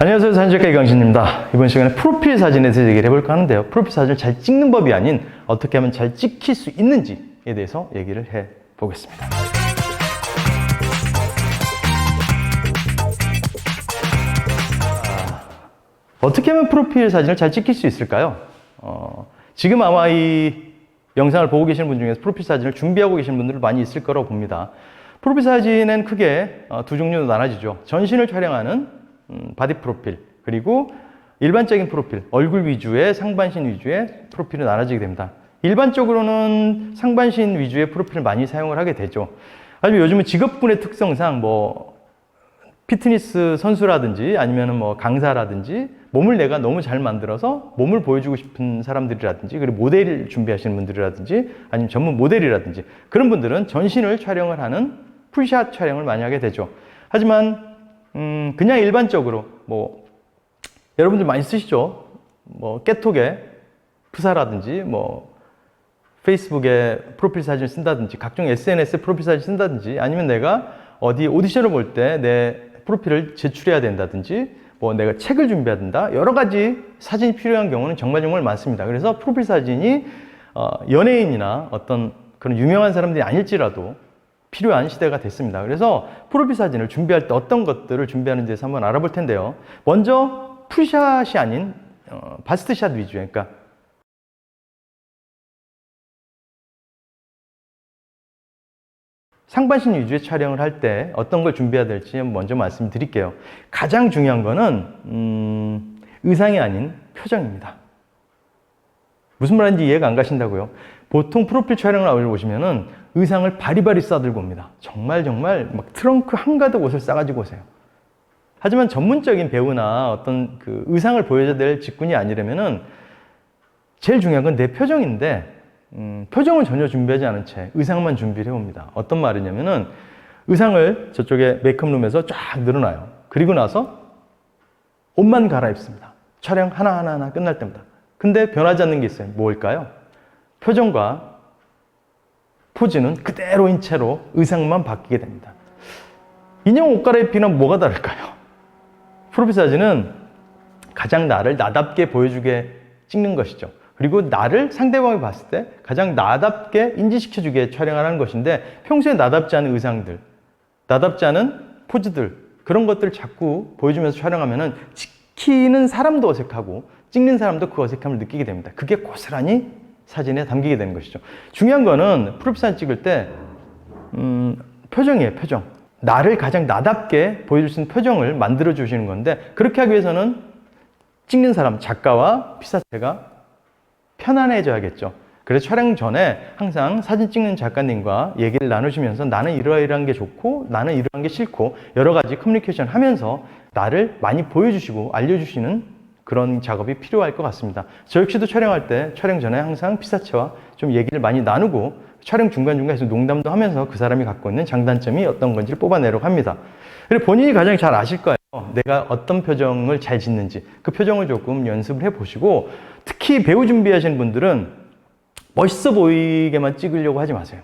안녕하세요. 사진작가 이강진입니다. 이번 시간에 프로필 사진에 대해서 얘기를 해볼까 하는데요. 프로필 사진을 잘 찍는 법이 아닌 어떻게 하면 잘 찍힐 수 있는지에 대해서 얘기를 해 보겠습니다. 어떻게 하면 프로필 사진을 잘 찍힐 수 있을까요? 어, 지금 아마 이 영상을 보고 계시는 분 중에서 프로필 사진을 준비하고 계시는 분들 많이 있을 거라고 봅니다. 프로필 사진은 크게 어, 두 종류로 나눠지죠. 전신을 촬영하는 음, 바디 프로필 그리고 일반적인 프로필, 얼굴 위주의 상반신 위주의 프로필이 나눠지게 됩니다. 일반적으로는 상반신 위주의 프로필을 많이 사용을 하게 되죠. 하지만 요즘은 직업군의 특성상 뭐 피트니스 선수라든지 아니면은 뭐 강사라든지 몸을 내가 너무 잘 만들어서 몸을 보여주고 싶은 사람들이라든지 그리고 모델 준비하시는 분들이라든지 아니면 전문 모델이라든지 그런 분들은 전신을 촬영을 하는 풀샷 촬영을 많이 하게 되죠. 하지만 음 그냥 일반적으로 뭐 여러분들 많이 쓰시죠. 뭐 깨톡에 프사라든지 뭐 페이스북에 프로필 사진을 쓴다든지 각종 SNS에 프로필 사진 쓴다든지 아니면 내가 어디 오디션을 볼 때 내 프로필을 제출해야 된다든지 뭐 내가 책을 준비해야 된다 여러 가지 사진이 필요한 경우는 정말 정말 많습니다. 그래서 프로필 사진이 어, 연예인이나 어떤 그런 유명한 사람들이 아닐지라도 필요한 시대가 됐습니다. 그래서 프로필 사진을 준비할 때 어떤 것들을 준비하는 데서 한번 알아볼 텐데요. 먼저 풀샷이 아닌 어, 바스트샷 위주의 그러니까 상반신 위주의 촬영을 할 때 어떤 걸 준비해야 될지 먼저 말씀드릴게요. 가장 중요한 거는 음, 의상이 아닌 표정입니다. 무슨 말인지 이해가 안 가신다고요? 보통 프로필 촬영을 보시면은 의상을 바리바리 싸들고 옵니다. 정말 정말 막 트렁크 한가득 옷을 싸가지고 오세요. 하지만 전문적인 배우나 어떤 그 의상을 보여줘야 될 직군이 아니라면은 제일 중요한 건 내 표정인데 음, 표정을 전혀 준비하지 않은 채 의상만 준비를 해옵니다. 어떤 말이냐면은 의상을 저쪽에 메이크업룸에서 쫙 늘어놔요. 그리고 나서 옷만 갈아입습니다. 촬영 하나하나 하나 끝날 때마다. 근데 변하지 않는 게 있어요. 뭘까요? 표정과 포즈는 그대로인 채로 의상만 바뀌게 됩니다. 인형 옷 갈아입기는 뭐가 다를까요? 프로필 사진은 가장 나를 나답게 보여주게 찍는 것이죠. 그리고 나를 상대방이 봤을 때 가장 나답게 인지시켜주게 촬영하는 것인데 평소에 나답지 않은 의상들, 나답지 않은 포즈들 그런 것들을 자꾸 보여주면서 촬영하면은 찍히는 사람도 어색하고 찍는 사람도 그 어색함을 느끼게 됩니다. 그게 고스란히 사진에 담기게 되는 것이죠. 중요한 거는 프로필 찍을 때 음, 표정이에요, 표정. 나를 가장 나답게 보여줄 수 있는 표정을 만들어 주시는 건데 그렇게 하기 위해서는 찍는 사람, 작가와 피사체가 편안해져야겠죠. 그래서 촬영 전에 항상 사진 찍는 작가님과 얘기를 나누시면서 나는 이러이러한 게 좋고 나는 이러한 게 싫고 여러 가지 커뮤니케이션 하면서 나를 많이 보여주시고 알려주시는 그런 작업이 필요할 것 같습니다. 저 역시도 촬영할 때 촬영 전에 항상 피사체와 좀 얘기를 많이 나누고 촬영 중간중간에서 농담도 하면서 그 사람이 갖고 있는 장단점이 어떤 건지를 뽑아내려고 합니다. 그리고 본인이 가장 잘 아실 거예요. 내가 어떤 표정을 잘 짓는지 그 표정을 조금 연습을 해보시고 특히 배우 준비하시는 분들은 멋있어 보이게만 찍으려고 하지 마세요.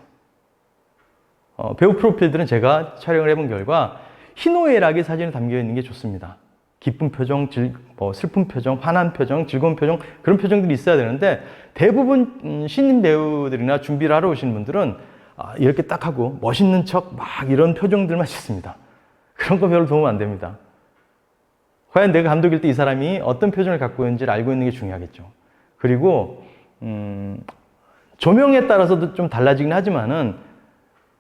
어, 배우 프로필들은 제가 촬영을 해본 결과 희노애락의 사진이 담겨 있는 게 좋습니다. 기쁜 표정, 즐, 뭐 슬픈 표정, 화난 표정, 즐거운 표정 그런 표정들이 있어야 되는데 대부분 음, 신인 배우들이나 준비를 하러 오시는 분들은 아, 이렇게 딱 하고 멋있는 척 막 이런 표정들만 짓습니다. 그런 거 별로 도움 안 됩니다. 과연 내가 감독일 때 이 사람이 어떤 표정을 갖고 있는지를 알고 있는 게 중요하겠죠. 그리고 음, 조명에 따라서도 좀 달라지긴 하지만은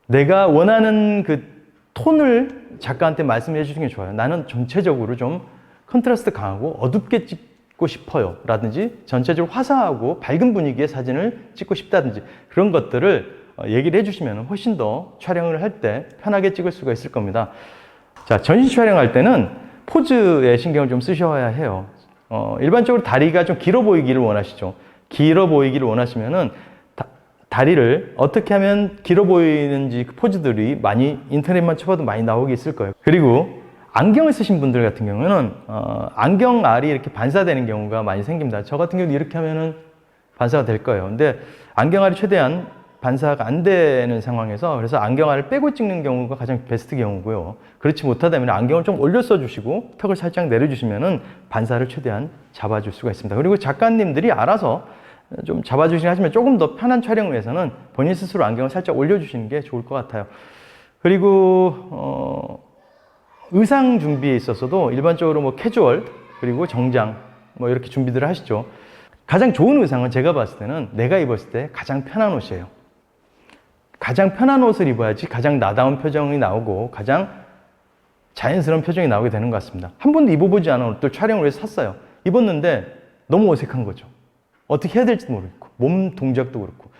내가 원하는 그 톤을 작가한테 말씀해 주시는 게 좋아요. 나는 전체적으로 좀 컨트라스트 강하고 어둡게 찍고 싶어요. 라든지 전체적으로 화사하고 밝은 분위기의 사진을 찍고 싶다든지 그런 것들을 어, 얘기를 해주시면 훨씬 더 촬영을 할 때 편하게 찍을 수가 있을 겁니다. 자, 전신 촬영할 때는 포즈에 신경을 좀 쓰셔야 해요. 어, 일반적으로 다리가 좀 길어 보이기를 원하시죠. 길어 보이기를 원하시면은 다, 다리를 어떻게 하면 길어 보이는지 그 포즈들이 많이 인터넷만 쳐봐도 많이 나오게 있을 거예요. 그리고 안경을 쓰신 분들 같은 경우는 어, 안경 알이 이렇게 반사되는 경우가 많이 생깁니다. 저 같은 경우도 이렇게 하면은 반사가 될 거예요. 근데 안경 알이 최대한 반사가 안 되는 상황에서 그래서 안경 알을 빼고 찍는 경우가 가장 베스트 경우고요. 그렇지 못하다면 안경을 좀 올려 써주시고 턱을 살짝 내려주시면은 반사를 최대한 잡아줄 수가 있습니다. 그리고 작가님들이 알아서 좀 잡아주시긴 하지만 조금 더 편한 촬영을 위해서는 본인 스스로 안경을 살짝 올려주시는 게 좋을 것 같아요. 그리고 어, 의상 준비에 있어서도 일반적으로 뭐 캐주얼 그리고 정장 뭐 이렇게 준비들을 하시죠. 가장 좋은 의상은 제가 봤을 때는 내가 입었을 때 가장 편한 옷이에요. 가장 편한 옷을 입어야지 가장 나다운 표정이 나오고 가장 자연스러운 표정이 나오게 되는 것 같습니다. 한 번도 입어보지 않은 옷들 촬영을 위해서 샀어요. 입었는데 너무 어색한 거죠. 어떻게 해야 될지도 모르겠고 몸 동작도 그렇고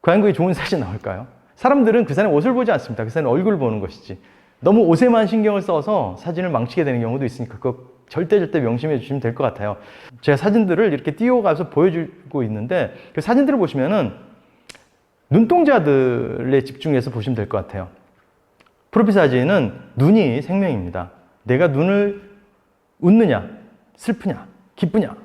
과연 그게 좋은 사진 나올까요? 사람들은 그 사람의 옷을 보지 않습니다. 그 사람의 얼굴을 보는 것이지. 너무 옷에만 신경을 써서 사진을 망치게 되는 경우도 있으니까 그거 절대 절대 명심해 주시면 될 것 같아요. 제가 사진들을 이렇게 띄워가서 보여주고 있는데 그 사진들을 보시면은 눈동자들에 집중해서 보시면 될 것 같아요. 프로필 사진은 눈이 생명입니다. 내가 눈을 웃느냐, 슬프냐, 기쁘냐.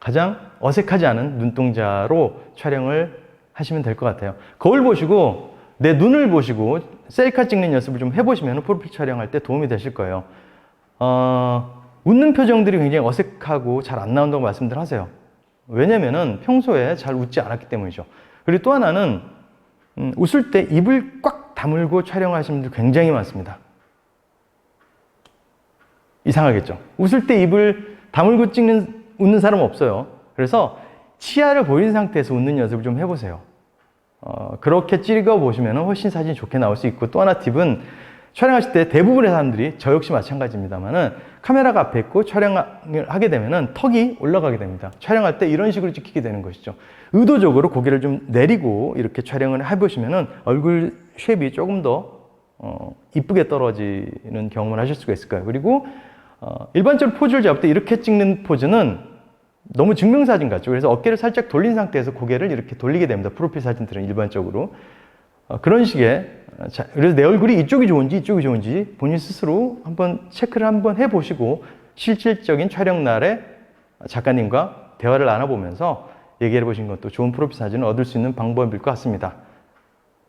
가장 어색하지 않은 눈동자로 촬영을 하시면 될 것 같아요. 거울 보시고 내 눈을 보시고 셀카 찍는 연습을 좀 해보시면 프로필 촬영할 때 도움이 되실 거예요. 어, 웃는 표정들이 굉장히 어색하고 잘 안 나온다고 말씀들 하세요. 왜냐면은 평소에 잘 웃지 않았기 때문이죠. 그리고 또 하나는 음, 웃을 때 입을 꽉 다물고 촬영하시는 분들 굉장히 많습니다. 이상하겠죠? 웃을 때 입을 다물고 찍는, 웃는 사람 없어요. 그래서 치아를 보인 상태에서 웃는 연습을 좀 해보세요. 어, 그렇게 찍어 보시면 훨씬 사진이 좋게 나올 수 있고 또 하나 팁은 촬영하실 때 대부분의 사람들이 저 역시 마찬가지입니다만은 카메라가 앞에 있고 촬영을 하게 되면은 턱이 올라가게 됩니다. 촬영할 때 이런 식으로 찍히게 되는 것이죠. 의도적으로 고개를 좀 내리고 이렇게 촬영을 해보시면은 얼굴 쉐입이 조금 더 어, 이쁘게 떨어지는 경험을 하실 수가 있을 거예요. 그리고 어, 일반적으로 포즈를 잡을 때 이렇게 찍는 포즈는 너무 증명사진 같죠. 그래서 어깨를 살짝 돌린 상태에서 고개를 이렇게 돌리게 됩니다. 프로필 사진들은 일반적으로. 어, 그런 식의, 어, 자, 그래서 내 얼굴이 이쪽이 좋은지 이쪽이 좋은지 본인 스스로 한번 체크를 한번 해보시고 실질적인 촬영 날에 작가님과 대화를 나눠보면서 얘기해 보신 것도 좋은 프로필 사진을 얻을 수 있는 방법일 것 같습니다.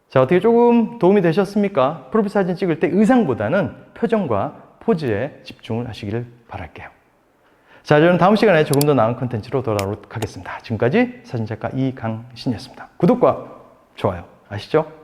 자, 어떻게 조금 도움이 되셨습니까? 프로필 사진 찍을 때 의상보다는 표정과 포즈에 집중을 하시기를 바랄게요. 자, 저는 다음 시간에 조금 더 나은 컨텐츠로 돌아오도록 하겠습니다. 지금까지 사진작가 이강신이었습니다. 구독과 좋아요 아시죠?